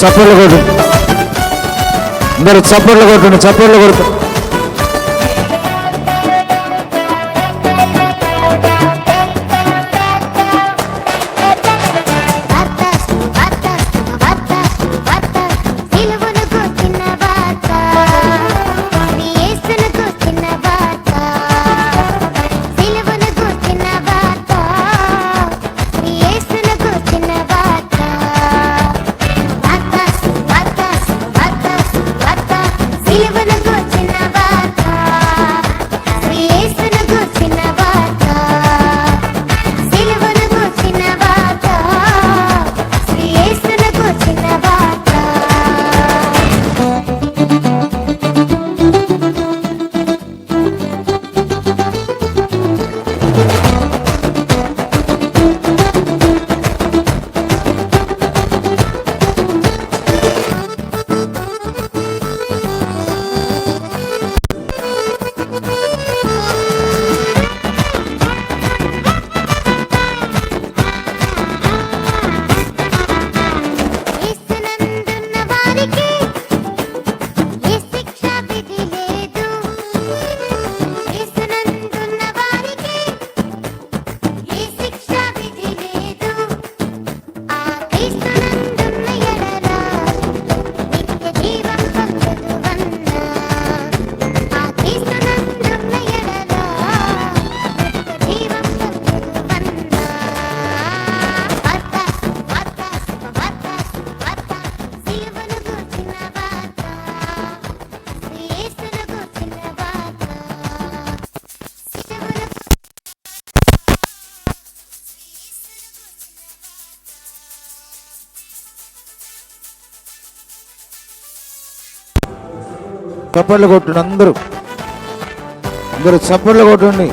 చప్పట్లు కొట్టండి అందరూ చప్పట్లు కొట్టండి చప్పట్లు కొడుతుంది చప్పట్లు కొట్టుండి అందరూ. అందరూ చప్పట్లు కొట్టండి.